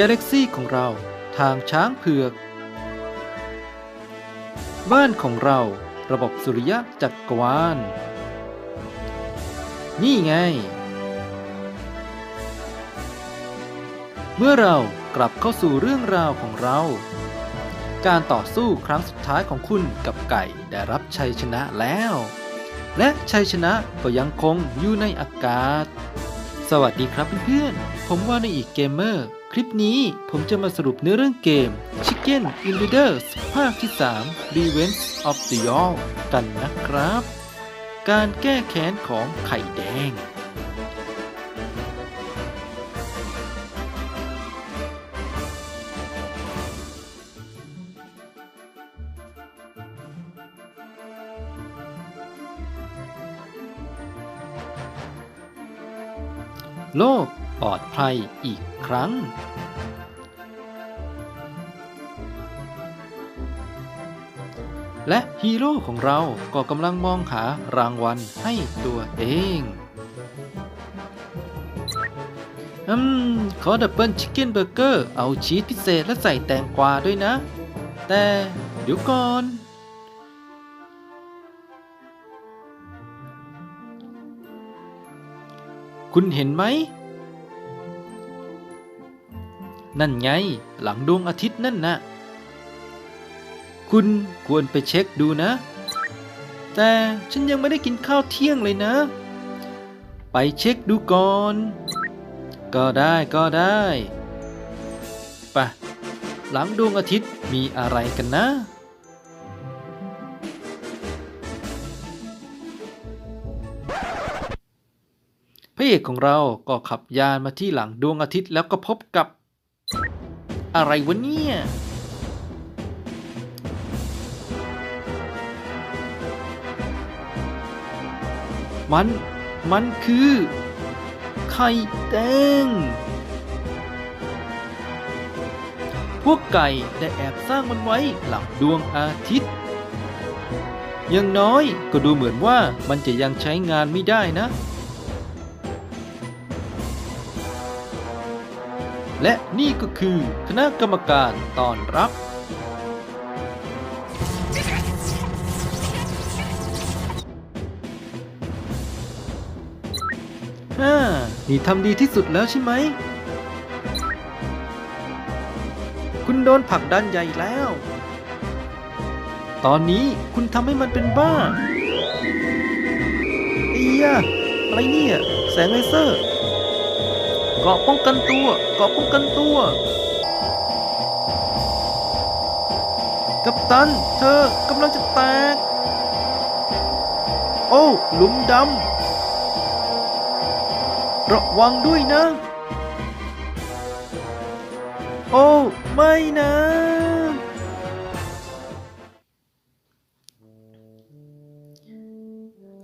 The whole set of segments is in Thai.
กาแล็กซี่ของเราทางช้างเผือก บ้านของเราระบบสุริยะจักรวาล นี่ไง เมื่อเรากลับเข้าสู่เรื่องราวของเรา การต่อสู้ครั้งสุดท้ายของคุณกับไก่ได้รับชัยชนะแล้ว และชัยชนะก็ยังคงอยู่ในอากาศ สวัสดีครับเพื่อนๆ ผมว่าในอีกเกมเมอร์ ลิปนี้ผมจะมาสรุปเนื้อเรื่องเกม Chicken Invaders ภาคที่ 3 Revenge of the Yall กันนะครับ การแก้แค้นของไข่แดง โลกปลอดภัยอีก ครั้ง และฮีโร่ของเราก็กำลังมองหารางวัลให้ตัวเองอืม ขอดับเบิลชิคเก้นเบอร์เกอร์ เอาชีสพิเศษและใส่แตงกวาด้วยนะ แต่เดี๋ยวก่อน คุณเห็นไหม นั่นไง หลังดวงอาทิตย์นั่นนะคุณควรไปเช็คดูนะ แต่ฉันยังไม่ได้กินข้าวเที่ยงเลยนะ ไปเช็คดูก่อน ก็ได้ก็ได้ไปะหลังดวงอาทิตย์มีอะไรกันนะ พระเอกของเราก็ขับยานมาที่หลังดวงอาทิตย์แล้วก็พบกับ อะไรวะเนี่ย มัน มันคือ ไข่แดง พวกไก่ได้แอบสร้างมันไว้หลังดวงอาทิตย์อย่างน้อยก็ดูเหมือนว่ามันจะยังใช้งานไม่ได้นะ และนี่ก็คือคณะกรรมการตอนรับ ฮ่า นี่ทำดีที่สุดแล้วใช่ไหม คุณโดนผลักดันใหญ่แล้ว ตอนนี้คุณทำให้มันเป็นบ้าเอียอะไรเนี่ย แสงเลเซอร์ กาะป้องกันตัว เกาะป้องกันตัว กัปตัน เธอกำลังจะแตก โอ้ หลุมดำ ระวังด้วยนะ โอ้ ไม่นะ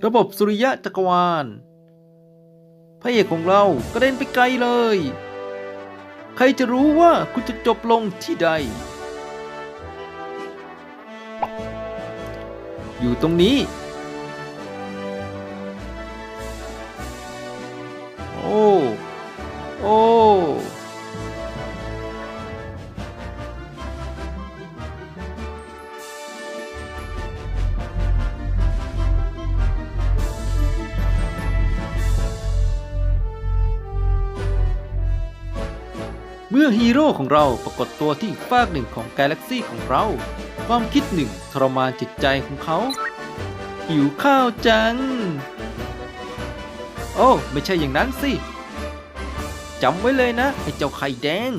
ระบบสุริยะจักรวาล พระเอกของเรากระเด็นไปไกลเลย ใครจะรู้ว่าคุณจะจบลงที่ใด อยู่ตรงนี้ มื่อฮีโร่ของเราปรากฏตัวที่อีกฟากหนึ่งของกาแล็กซี่ของเรา ความคิดหนึ่งทรมานจิตใจของเขา หิวข้าวจัง โอ้ ไม่ใช่อย่างนั้นสิจำไว้เลยนะ ไอ้เจ้าไข่แดง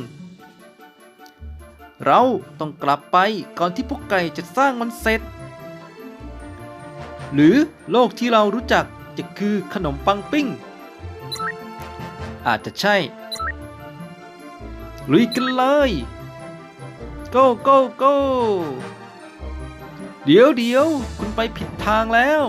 เราต้องกลับไปก่อนที่พวกไก่จะสร้างมันเสร็จ หรือโลกที่เรารู้จักจะคือขนมปังปิ้ง อาจจะใช่ ลุยกันเลย go go go เดี๋ยวเดี๋ยวคุณไปผิดทางแล้ว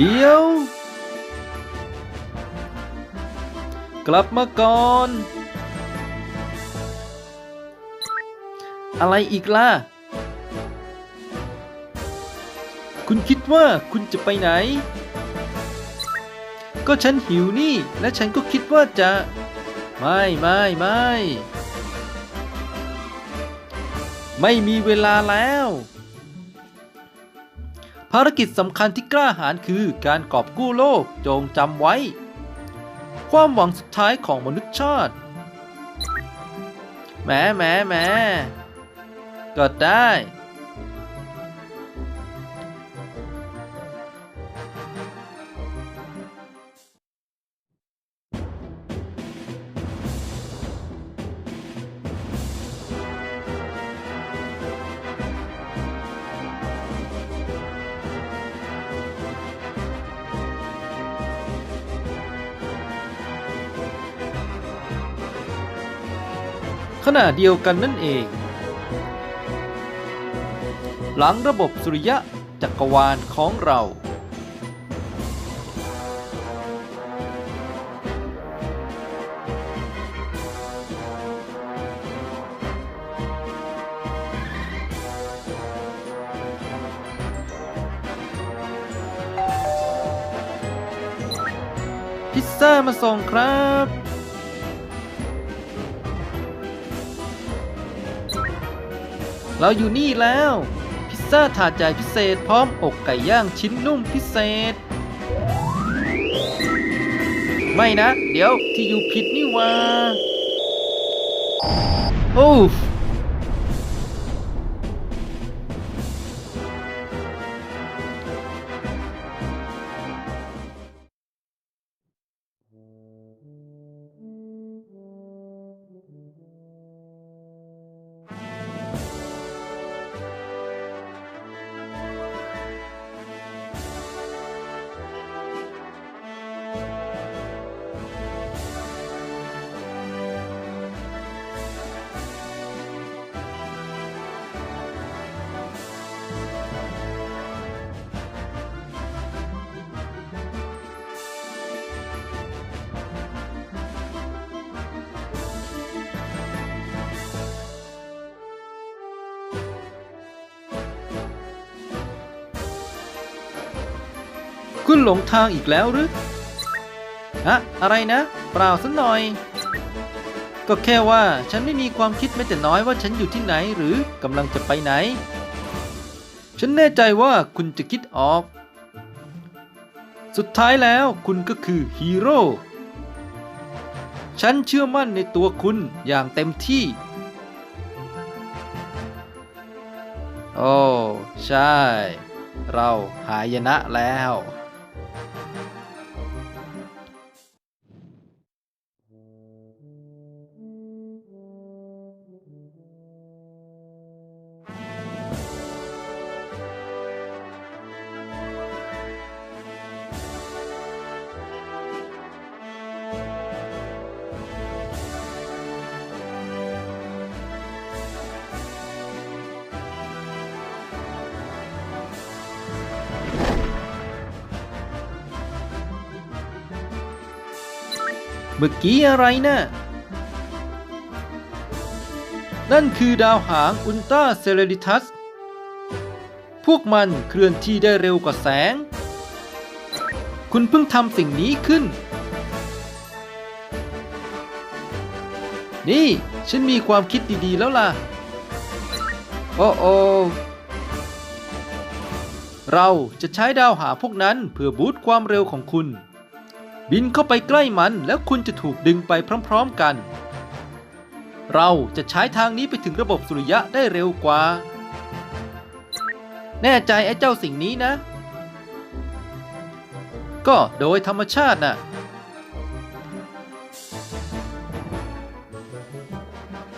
เดี๋ยว กลับมาก่อน อะไรอีกล่ะ คุณคิดว่าคุณจะไปไหน ก็ฉันหิวนี่ และฉันก็คิดว่าจะ ไม่ไม่ไม่ไม่มีเวลาแล้ว ภารกิจสำคัญที่กล้าหาญคือการกอบกู้โลกจงจำไว้ ความหวังสุดท้ายของมนุษยชาติแหมแหมแหมก็ได้ ขณะเดียวกันนั่นเอง หลังระบบสุริยะจักรวาลของเรา พิซซ่ามาส่งครับ เราอยู่นี่แล้ว พิซซ่าถาดใหญ่พิเศษพร้อมอกไก่ย่างชิ้นนุ่มพิเศษ ไม่นะ เดี๋ยวที่อยู่ผิดนี่ว่า โอ้ คุณหลงทางอีกแล้วหรืออะอะไรนะ เปล่าสักหน่อย ก็แค่ว่าฉันไม่มีความคิดแม้แต่น้อยว่าฉันอยู่ที่ไหนหรือกำลังจะไปไหน ฉันแน่ใจว่าคุณจะคิดออก สุดท้ายแล้วคุณก็คือฮีโร่ฉันเชื่อมั่นในตัวคุณอย่างเต็มที่ โอ้ ใช่ เราหายนะแล้ว เมื่อกี้อะไรนะ่ะนั่นคือดาวหางอุลตราเซเลริทัส พวกมันเคลื่อนที่ได้เร็วกว่าแสง คุณเพิ่งทำสิ่งนี้ขึ้น นี่ฉันมีความคิดดีๆแล้วล่ะ โอ้โอเราจะใช้ดาวหางพวกนั้นเพื่อบูตความเร็วของคุณ บินเข้าไปใกล้มันแล้วคุณจะถูกดึงไปพร้อมๆกัน เราจะใช้ทางนี้ไปถึงระบบสุริยะได้เร็วกว่า แน่ใจไอ้เจ้าสิ่งนี้นะ ก็โดยธรรมชาติน่ะ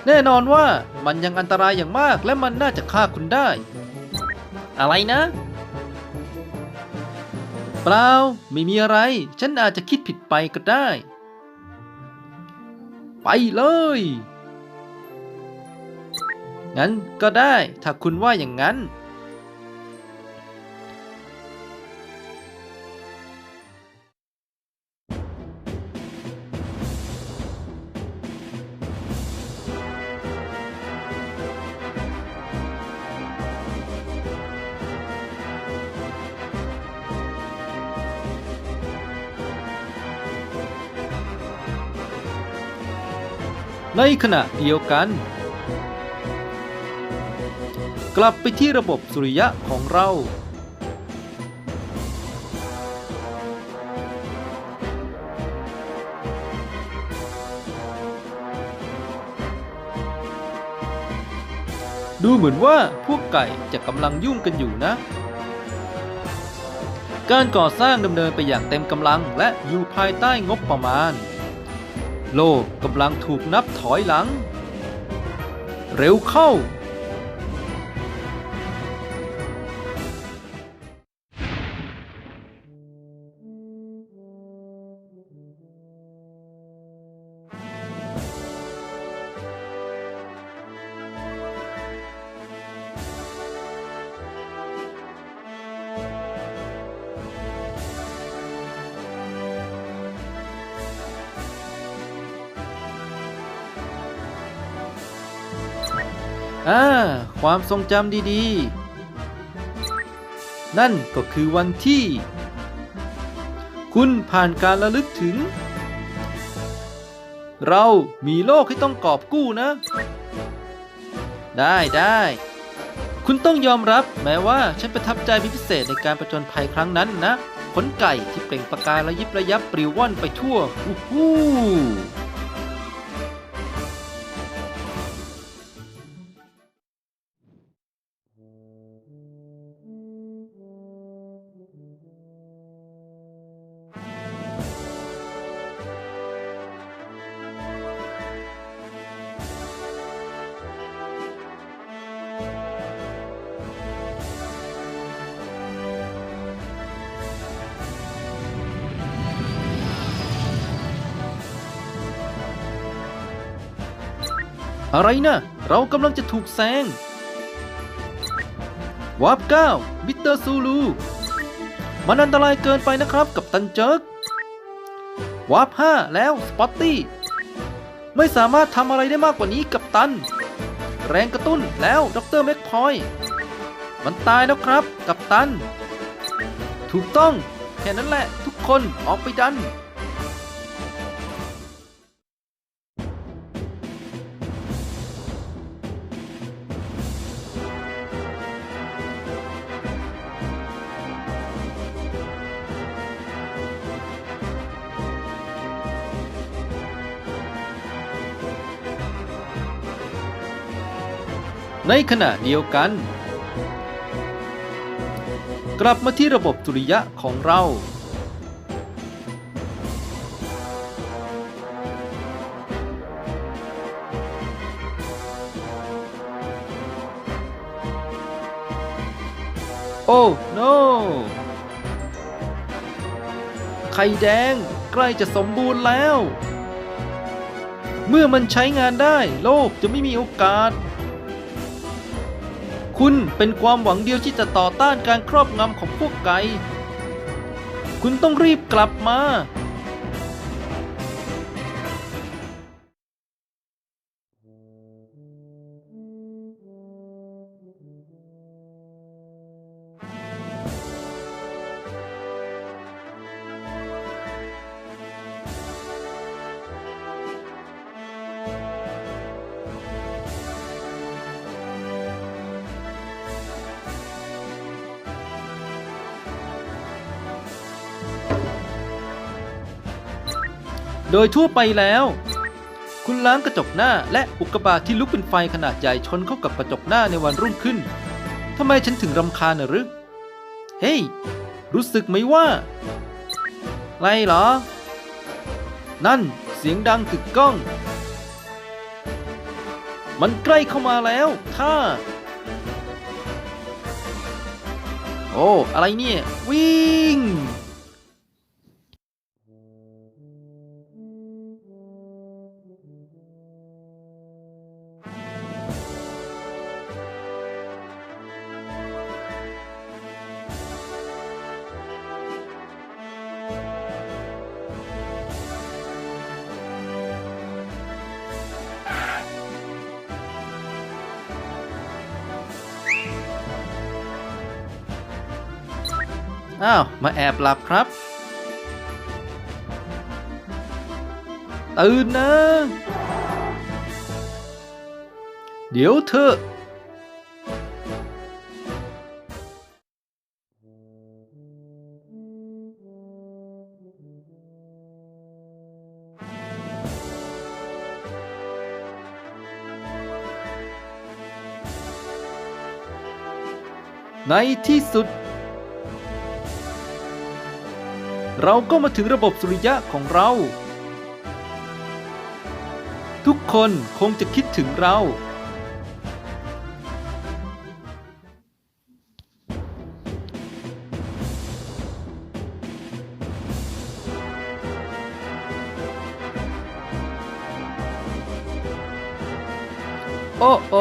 แน่นอนว่ามันยังอันตรายอย่างมากและมันน่าจะฆ่าคุณได้ อะไรนะ เปล่าไม่มีอะไร ฉันอาจจะคิดผิดไปก็ได้ ไปเลย งั้นก็ได้ถ้าคุณว่าอย่างนั้น ในขณะเดียวกัน กลับไปที่ระบบสุริยะของเรา ดูเหมือนว่าพวกไก่จะกำลังยุ่งกันอยู่นะการก่อสร้างดำเนินไปอย่างเต็มกำลังและอยู่ภายใต้งบประมาณ โลกกำลังถูกนับถอยหลัง เร็วเข้า ความทรงจำดีๆ นั่นก็คือวันที่ คุณผ่านการระลึกถึง เรามีโลกให้ต้องกอบกู้นะ ได้ได้ คุณต้องยอมรับแม้ว่าฉันประทับใจพิเศษในการประจนภัยครั้งนั้นนะขนไก่ที่เปล่งประกายระยิบระยับปลิวว่อนไปทั่วอู้หู้ อะไรนะ เรากำลังจะถูกแซง วาร์ปเก้ามิสเตอร์ซูลู มันอันตรายเกินไปนะครับกับตันเจิร์กวาร์ปห้าแล้วสปอตตี้ ไม่สามารถทำอะไรได้มากกว่านี้กับตัน แรงกระตุ้นแล้วด็อกเตอร์แม็กพอย มันตายแล้วครับกับตัน ถูกต้อง แค่นั้นแหละทุกคนออกไปดัน ในขณะเดียวกัน กลับมาที่ระบบสุริยะของเรา โอ้โนไข่แดงใกล้จะสมบูรณ์แล้ว เมื่อมันใช้งานได้โลกจะไม่มีโอกาส คุณเป็นความหวังเดียวที่จะต่อต้านการครอบงำของพวกไก่ คุณต้องรีบกลับมา โดยทั่วไปแล้ว คุณล้างกระจกหน้าและอุกกาบาตที่ลุกเป็นไฟขนาดใหญ่ชนเข้ากับกระจกหน้าในวันรุ่งขึ้นทำไมฉันถึงรำคาญหรือเฮ้ย รู้สึกไหมว่าไรเหรอ นั่นเสียงดังกึกก้อง มันใกล้เข้ามาแล้วท่าโอ้ อะไรเนี่ย วิ่ง อ้าว มาแอบหลับครับ ตื่นนะ เดี๋ยวเธอในที่สุด เราก็มาถึงระบบสุริยะของเรา ทุกคนคงจะคิดถึงเรา โอ้โอ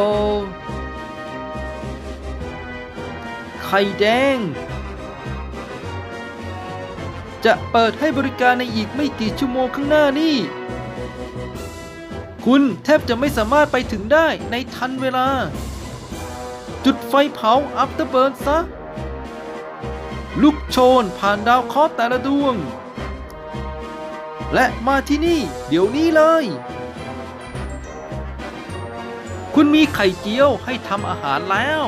ไข่แดง จะเปิดให้บริการในอีกไม่กี่ชั่วโมงข้างหน้านี่ คุณแทบจะไม่สามารถไปถึงได้ในทันเวลา จุดไฟเผาอัปเตอร์เบิร์นซะ ลุกโชนผ่านดาวเคราะห์แต่ละดวง และมาที่นี่เดี๋ยวนี้เลย คุณมีไข่เจียวให้ทำอาหารแล้ว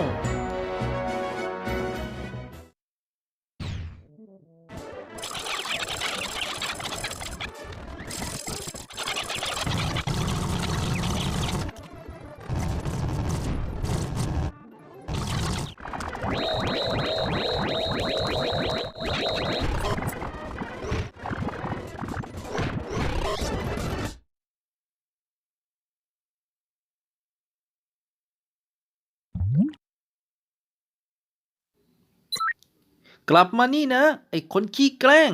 กลับมานี่นะ ไอ้คนขี้แกล้ง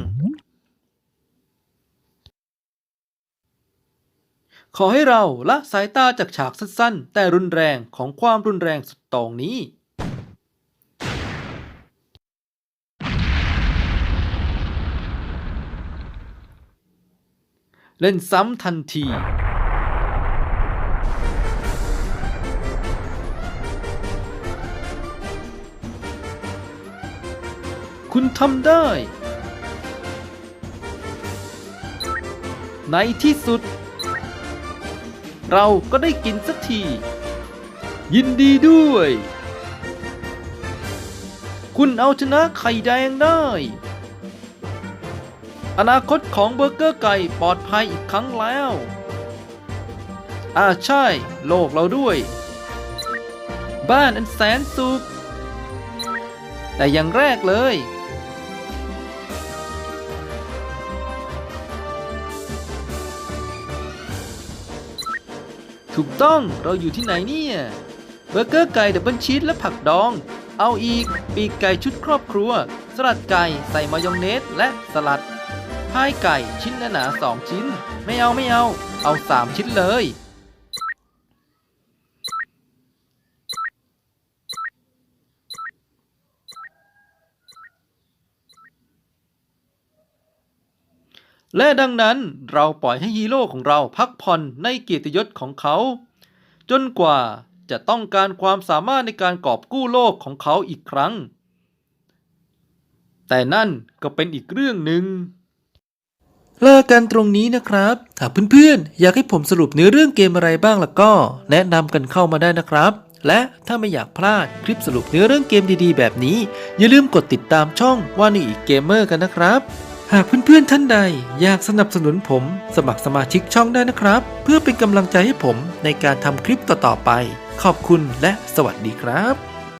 ขอให้เราละสายตาจากฉากสั้นๆ แต่รุนแรงของความรุนแรงสุดต่งนี้ เล่นซ้ำทันที คุณทำได้ ในที่สุด เราก็ได้กินสักที ยินดีด้วย คุณเอาชนะไข่แดงได้ อนาคตของเบอร์เกอร์ไก่ปลอดภัยอีกครั้งแล้ว อ่าใช่ โลกเราด้วย บ้านอันแสนสุขแต่อย่างแรกเลย ถูกต้องเราอยู่ที่ไหนเนี่ยเบอร์เกอร์ไก่ดับเบิลชีสและผักดอง เอาอีก ปีกไก่ชุดครอบครัว สลัดไก่ใส่มายองเนสและสลัดพายไก่ชิ้นหนาๆสองชิ้น ไม่เอาไม่เอา เอาสามชิ้นเลย และดังนั้นเราปล่อยให้ฮีโร่ของเราพักผ่อนในเกียรติยศของเขา จนกว่าจะต้องการความสามารถในการกอบกู้โลกของเขาอีกครั้ง แต่นั่นก็เป็นอีกเรื่องหนึ่งลากันตรงนี้นะครับถ้าเพื่อนๆ อยากให้ผมสรุปเนื้อเรื่องเกมอะไรบ้างล่ะก็ แนะนำกันเข้ามาได้นะครับ และถ้าไม่อยากพลาดคลิปสรุปเนื้อเรื่องเกมดีๆ แบบนี้ อย่าลืมกดติดตามช่องว่านี่อีกเกมเมอร์กันนะครับ หากเพื่อนๆท่านใด อยากสนับสนุนผม สมัครสมาชิกช่องได้นะครับ เพื่อเป็นกำลังใจให้ผมในการทำคลิปต่อๆไป ขอบคุณและสวัสดีครับ